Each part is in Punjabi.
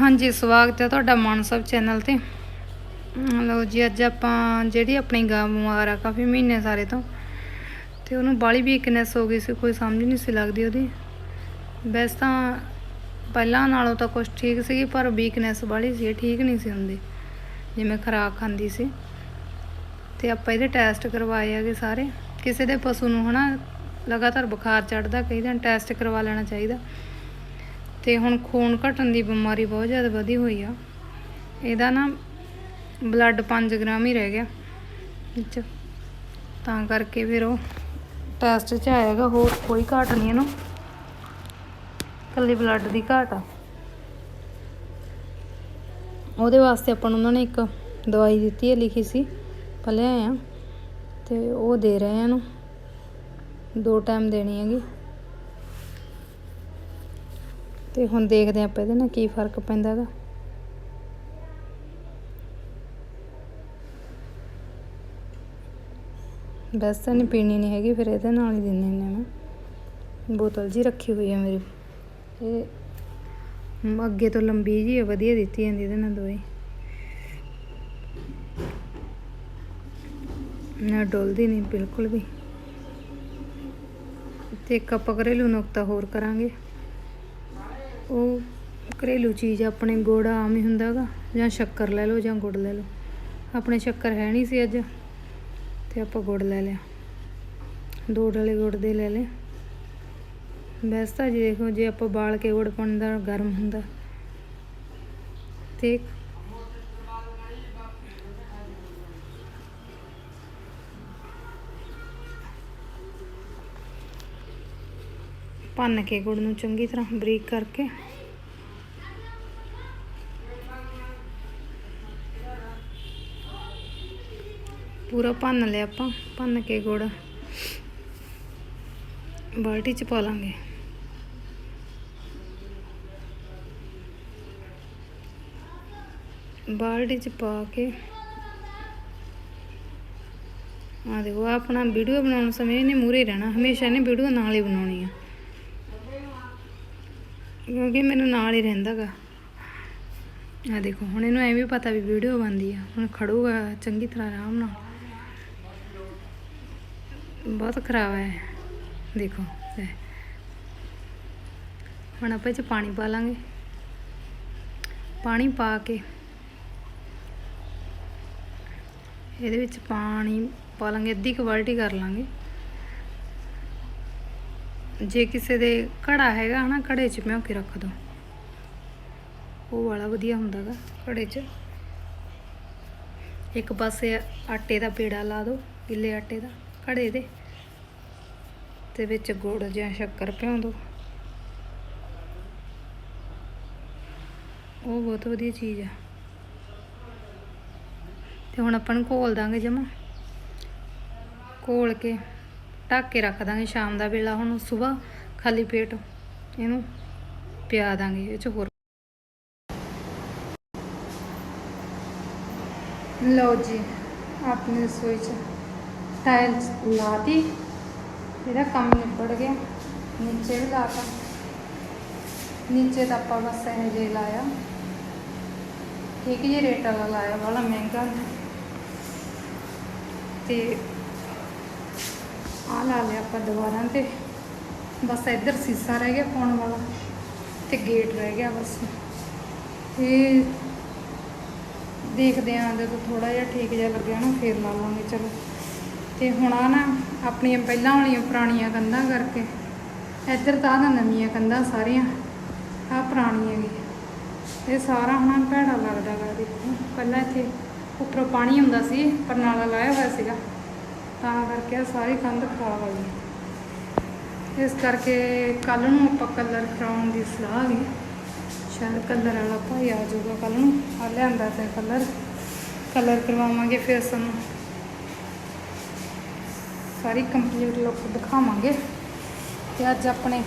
ਹਾਂਜੀ, ਸਵਾਗਤ ਹੈ ਤੁਹਾਡਾ ਮਾਨਸਬ ਚੈਨਲ ਤੇ। ਅਮ ਲਓ ਜੀ, ਅੱਜ ਆਪਾਂ ਜਿਹੜੀ ਆਪਣੀ ਗਾਂ ਬਿਮਾਰ ਆ ਕਾਫੀ ਮਹੀਨੇ ਸਾਰੇ ਤੋਂ, ਤੇ ਉਹਨੂੰ ਬਾਲੀ ਵੀਕਨੈਸ ਹੋ ਗਈ ਸੀ, ਕੋਈ ਸਮਝ ਨਹੀਂ ਸੀ ਲੱਗਦੀ ਉਹਦੀ। ਵੈਸੇ ਤਾਂ ਪਹਿਲਾਂ ਨਾਲੋਂ ਤਾਂ ਕੁਝ ਠੀਕ ਸੀਗੀ, ਪਰ ਵੀਕਨੈਸ ਬਾਲੀ ਸੀ ਠੀਕ ਨਹੀਂ ਸੀ ਹੁੰਦੀ, ਜਿਵੇਂ ਖੁਰਾਕ ਖਾਂਦੀ ਸੀ। ਤੇ ਆਪਾਂ ਇਹਦੇ ਟੈਸਟ ਕਰਵਾਏ ਹੈਗੇ ਸਾਰੇ। ਕਿਸੇ ਦੇ ਪਸ਼ੂ ਨੂੰ ਹਨਾ, ਲਗਾਤਾਰ ਬੁਖਾਰ ਚੜਦਾ ਕਈ ਦਿਨ ਟੈਸਟ ਕਰਵਾ ਲੈਣਾ ਚਾਹੀਦਾ। ਤੇ ਹੁਣ ਖੂਨ ਘਟਣ ਦੀ ਬਿਮਾਰੀ ਬਹੁਤ ਜ਼ਿਆਦਾ ਵਧੀ ਹੋਈ ਆ। ਇਹਦਾ ਨਾ ਬਲੱਡ 5 ਗ੍ਰਾਮ ਹੀ ਰਹਿ ਗਿਆ ਵਿੱਚ। ਤਾਂ ਕਰਕੇ ਫਿਰ ਉਹ ਟੈਸਟ 'ਚ ਆਏਗਾ ਹੋਰ ਕੋਈ ਘਾਟ ਨਹੀਂ ਇਹਨੂੰ। ਕੱਲੀ ਬਲੱਡ ਦੀ ਘਾਟ ਆ। ਉਹਦੇ ਵਾਸਤੇ ਆਪਾਂ ਨੂੰ ਉਹਨਾਂ ਨੇ ਇੱਕ ਦਵਾਈ ਦਿੱਤੀ ਹੈ, ਲਿਖੀ ਸੀ ਪਹਿਲੇ ਆਏ ਆ ਤੇ ਉਹ ਦੇ ਰਹੇ ਆ ਇਹਨੂੰ। ਦੋ ਟਾਈਮ ਦੇਣੀ ਹੈਗੀ। ਤੇ ਹੁਣ ਦੇਖਦੇ ਆਪਾਂ ਇਹਦੇ ਨਾਲ ਕੀ ਫ਼ਰਕ ਪੈਂਦਾ ਹੈਗਾ ਬਸ ਤਾਂ ਨਹੀਂ ਪੀਣੀ ਨਹੀਂ ਹੈਗੀ, ਫਿਰ ਇਹਦੇ ਨਾਲ ਹੀ ਦਿੰਦੇ ਨੇ। ਮੈਂ ਬੋਤਲ ਜੀ ਰੱਖੀ ਹੋਈ ਹੈ ਮੇਰੀ। ਇਹ ਅੱਗੇ ਤੋਂ ਲੰਬੀ ਜੀ ਹੈ ਵਧੀਆ ਦਿੱਤੀ ਜਾਂਦੀ ਇਹਦੇ ਨਾਲ ਦਵਾਈ ਨਾ ਡੋਲਦੀ ਨਹੀਂ ਬਿਲਕੁਲ ਵੀ। ਤੇ ਇੱਕ ਆਪਾਂ ਘਰੇਲੂ ਨੁਕਤਾ ਹੋਰ ਕਰਾਂਗੇ। ਉਹ ਘਰੇਲੂ ਚੀਜ਼ ਆਪਣੇ ਗੁੜ ਆਮ ਹੀ ਹੁੰਦਾ ਗਾ, ਜਾਂ ਸ਼ੱਕਰ ਲੈ ਲਓ, ਜਾਂ ਗੁੜ ਲੈ ਲਓ। ਆਪਣੇ ਸ਼ੱਕਰ ਹੈ ਨਹੀਂ ਸੀ ਅੱਜ, ਤੇ ਆਪਾਂ ਗੁੜ ਲੈ ਲਿਆ। ਦੋ ਡਲੇ ਗੁੜ ਦੇ ਲੈ ਲਏ। ਵੈਸੇ ਤਾਂ ਜੀ ਦੇਖੋ, ਜੇ ਆਪਾਂ ਬਾਲ ਕੇ ਗੁੜ ਪਾਉਂਦਾ ਗਰਮ ਹੁੰਦਾ। ਤੇ ਭੰਨ ਕੇ ਗੁੜ ਨੂੰ ਚੰਗੀ ਤਰ੍ਹਾਂ ਬਰੀਕ ਕਰਕੇ। ਪੂਰਾ ਭੰਨ ਲਿਆ ਆਪਾਂ, ਭੰਨ ਕੇ ਗੁੜ ਬਾਲਟੀ ਚ ਪਾ ਲਾਂਗੇ। ਬਾਲਟੀ ਚ ਪਾ ਕੇ ਆ ਦੇਖੋ, ਆਹ ਆਪਣਾ ਵੀਡੀਓ ਬਣਾਉਣ ਸਮੇਂ ਇਹਨੇ ਮੂਰੇ ਰਹਿਣਾ, ਹਮੇਸ਼ਾ ਇਹਨੇ ਵੀਡੀਓ ਨਾਲ ਹੀ ਬਣਾਉਣੀ ਆ। ਕਿਉਂਕਿ ਮੈਨੂੰ ਨਾਲ ਹੀ ਰਹਿੰਦਾਗਾ ਆ ਦੇਖੋ, ਹੁਣ ਇਹਨੂੰ ਐਵੇਂ ਪਤਾ ਵੀ ਵੀਡੀਓ ਬਣਦੀ ਆ। ਹੁਣ ਖੜੂਗਾ, ਚੰਗੀ ਤਰ੍ਹਾਂ ਆਰਾਮ ਨਾਲ। ਬਹੁਤ ਖਰਾਬ ਹੈ ਦੇਖੋ ਹੁਣ ਆਪਾਂ ਇਹ ਚ ਪਾਣੀ ਪਾ ਲਾਂਗੇ। ਪਾਣੀ ਪਾ ਕੇ ਇਹਦੇ ਵਿੱਚ ਪਾਣੀ ਪਾ ਲਾਂਗੇ, ਅੱਧੀ ਕੁ ਬਾਲਟੀ ਕਰ ਲਾਂਗੇ। ਜੇ ਕਿਸੇ ਦੇ ਘੜਾ ਹੈਗਾ ਹਨਾ, ਘੜੇ 'ਚ ਭਿਓ ਕੇ ਰੱਖ ਦੋ? ਉਹ ਵਾਲਾ ਵਧੀਆ ਹੁੰਦਾ ਗਾ ਘੜੇ 'ਚ। ਇੱਕ ਪਾਸੇ ਆਟੇ ਦਾ ਪੇੜਾ ਲਾ ਦਿਓ ਗਿੱਲੇ ਆਟੇ ਦਾ, ਘੜੇ ਦੇ। ਤੇ ਵਿੱਚ ਗੁੜ ਜਾਂ ਸ਼ੱਕਰ ਭਿਓ ਦਿਓ ਉਹ ਬਹੁਤ ਵਧੀਆ ਚੀਜ਼ ਆ। ਤੇ ਹੁਣ ਆਪਾਂ ਨੂੰ ਘੋਲ ਦਾਂਗੇ ਜਮਾ। ਘੋਲ ਕੇ ਢੱਕ ਕੇ ਰੱਖ ਦਾਂਗੇ ਸ਼ਾਮ ਦਾ ਵੇਲਾ, ਹੁਣ ਸਵੇਰ ਖਾਲੀ ਪੇਟ ਇਹਨੂੰ ਪਿਆ ਦਾਂਗੇ ਇਹ ਚ ਹੋਰ। ਲਓ ਜੀ, ਆਪਣੀ ਰਸੋਈ ਚ ਟਾਇਲਸ ਲਾਤੀ, ਇਹਦਾ ਕੰਮ ਨਿਬੜ ਗਿਆ, ਨੀਚੇ ਵੀ ਲਾਤਾ। ਨੀਚੇ ਤਾਂ ਆਪਾਂ ਬਸ ਇਹ ਜੇ ਲਾਇਆ। ਠੀਕ ਜਿਹੇ ਰੇਟ ਵਾਲਾ ਲਾਇਆ, ਵਾਲਾ ਮਹਿੰਗਾ। ਤੇ ਆ ਲਾ ਲਿਆ ਆਪਾਂ ਦੁਬਾਰਾ ਤੇ। ਬਸ ਇੱਧਰ ਸੀਸਾ ਰਹਿ ਗਿਆ ਪਾਉਣ ਵਾਲਾ ਤੇ ਗੇਟ ਰਹਿ ਗਿਆ ਬਸ। ਇਹ ਦੇਖਦੇ ਆਂ ਜਦੋਂ ਥੋੜਾ ਜਿਹਾ ਠੀਕ ਜਿਹਾ ਲੱਗਿਆ ਨਾ ਫੇਰ ਲਾ ਲਾਂਗੇ, ਚਲੋ। ਤੇ ਹੁਣ ਆ ਨਾ ਆਪਣੀਆਂ ਪਹਿਲਾਂ ਵਾਲੀਆਂ ਪੁਰਾਣੀਆਂ ਕੰਧਾਂ ਕਰਕੇ, ਇੱਧਰ ਤਾਂ ਆਹ ਨਵੀਆਂ ਕੰਧਾਂ ਸਾਰੀਆਂ ਆ ਪੁਰਾਣੀਆਂ ਵੀ ਇਹ ਸਾਰਾ ਹੁਣ ਭੈੜਾ ਲੱਗਦਾ ਗਾ ਦੇਖੋ। ਪਹਿਲਾਂ ਇੱਥੇ ਉੱਪਰੋਂ ਪਾਣੀ ਹੁੰਦਾ ਸੀ, ਪਰ ਨਾਲਾ ਲਾਇਆ ਹੋਇਆ ਸੀਗਾ। ਤਾਂ ਕਰਕੇ ਆਹ ਸਾਰੀ ਕੰਧ ਖਰਾਬ ਹੋ ਗਈ। ਇਸ ਕਰਕੇ ਕੱਲ ਨੂੰ ਆਪਾਂ ਕਲਰ ਕਰਾਉਣ ਦੀ ਸਲਾਹ ਵੀ ਸ਼ਾਇਦ ਕਲਰ ਵਾਲਾ ਭਾਈ ਆ ਜਾਊਗਾ ਕੱਲ ਨੂੰ, ਆ ਲਿਆਂਦਾ ਤੇ ਕਲਰ। ਕਲਰ ਕਰਵਾਵਾਂਗੇ ਫਿਰ ਸਾਨੂੰ। ਸਾਰੀ ਕੰਪਲੀਟ ਲੁੱਕ ਦਿਖਾਵਾਂਗੇ। ਤੇ ਅੱਜ ਆਪਣੇ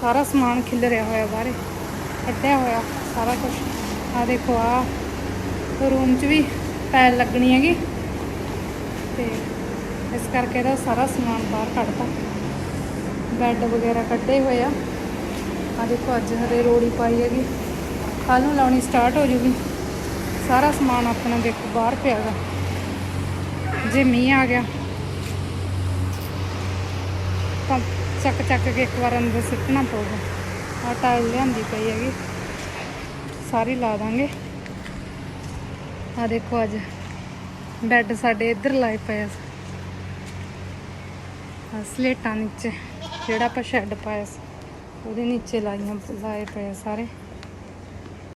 ਸਾਰਾ ਸਮਾਨ ਖਿਲ ਰਿਹਾ ਹੋਇਆ ਬਾਹਰੇ, ਕੱਢਿਆ ਹੋਇਆ ਸਾਰਾ ਕੁਝ ਆ ਦੇਖੋ ਆ ਰੂਮ 'ਚ ਵੀ ਟਾਇਲ ਲੱਗਣੀ ਹੈਗੀ। ਤੇ ਇਸ ਕਰਕੇ ਇਹਦਾ ਸਾਰਾ ਸਮਾਨ ਬਾਹਰ ਕੱਢਤਾ। ਬੈੱਡ ਵਗੈਰਾ ਕੱਢੇ ਹੋਏ ਆ। ਆ ਦੇਖੋ, ਅੱਜ ਹਰੇ ਰੋੜੀ ਪਾਈ ਹੈਗੀ। ਕੱਲ ਨੂੰ ਲਾਉਣੀ ਸਟਾਰਟ ਹੋ ਜੂਗੀ। ਸਾਰਾ ਸਮਾਨ ਆਪਣਾ ਦੇਖੋ, ਬਾਹਰ ਪਿਆਗਾ ਜੇ ਮੀਂਹ ਆ ਗਿਆ, ਤਾਂ ਚੱਕ ਚੱਕ ਕੇ ਇੱਕ ਵਾਰ ਅੰਦਰ ਸਿੱਟਣਾ ਪਊਗਾ। ਆ ਟਾਇਲ ਲਿਆਂਦੀ ਪਈ ਹੈਗੀ। ਸਾਰੀ ਲਾ ਦਾਂਗੇ। ਆ ਦੇਖੋ, ਅੱਜ ਬੈੱਡ ਸਾਡੇ ਇੱਧਰ ਲਾਏ ਪਏ ਆ। ਸਲੇਟਾਂ ਨੀਚੇ ਜਿਹੜਾ ਆਪਾਂ ਸ਼ੈੱਡ ਪਾਇਆ ਸੀ ਉਹਦੇ ਨੀਚੇ ਲਾਈਆਂ ਲਾਏ ਪਏ ਸਾਰੇ।